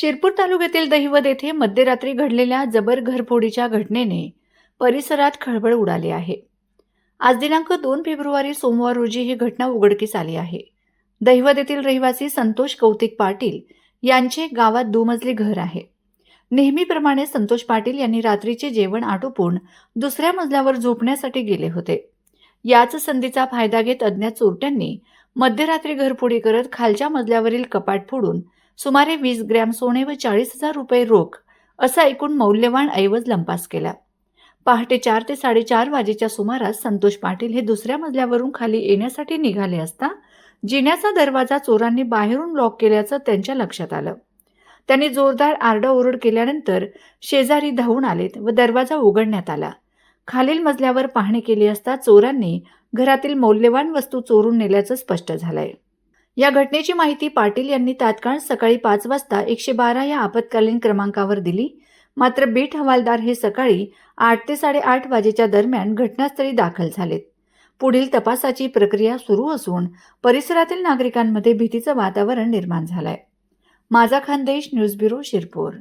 शिरपूर तालुक्यातील दहिवद येथे मध्यरात्री घडलेल्या जबर घरफोडीच्या घटनेने परिसरात खळबळ उडाली आहे. आज दिनांक दोन फेब्रुवारी सोमवार रोजी ही घटना उघडकीस आली आहे. दहिवद येथील रहिवासी संतोष कौतिक पाटील यांचे गावात दुमजली घर आहे. नेहमीप्रमाणे संतोष पाटील यांनी रात्रीचे जेवण आटोपून दुसऱ्या मजल्यावर झोपण्यासाठी गेले होते. याच संधीचा फायदा घेत अज्ञात चोरट्यांनी मध्यरात्री घरफोडी करत खालच्या मजल्यावरील कपाट फोडून सुमारे वीस ग्रॅम सोने व चाळीस हजार रुपये रोख असा एकूण मौल्यवान ऐवज लंपास केला. पहाटे चार ते साडेचार वाजेच्या सुमारास संतोष पाटील हे दुसऱ्या मजल्यावरून खाली येण्यासाठी निघाले असता जिन्याचा दरवाजा चोरांनी बाहेरून लॉक केल्याचं त्यांच्या लक्षात आलं. त्यांनी जोरदार आरडाओरड केल्यानंतर शेजारी धावून आलेत व दरवाजा उघडण्यात आला. खालील मजल्यावर पाहणी केली असता चोरांनी घरातील मौल्यवान वस्तू चोरून नेल्याचं स्पष्ट झालंय. या घटनेची माहिती पाटील यांनी तात्काळ सकाळी पाच वाजता एकशे बारा या आपत्कालीन क्रमांकावर दिली. मात्र बीट हवालदार हे सकाळी आठ ते साडेआठ वाजेच्या दरम्यान घटनास्थळी दाखल झालेत. पुढील तपासाची प्रक्रिया सुरू असून परिसरातील नागरिकांमध्ये भीतीचं वातावरण निर्माण झालंय. माझा खानदेश न्यूज ब्युरो शिरपूर.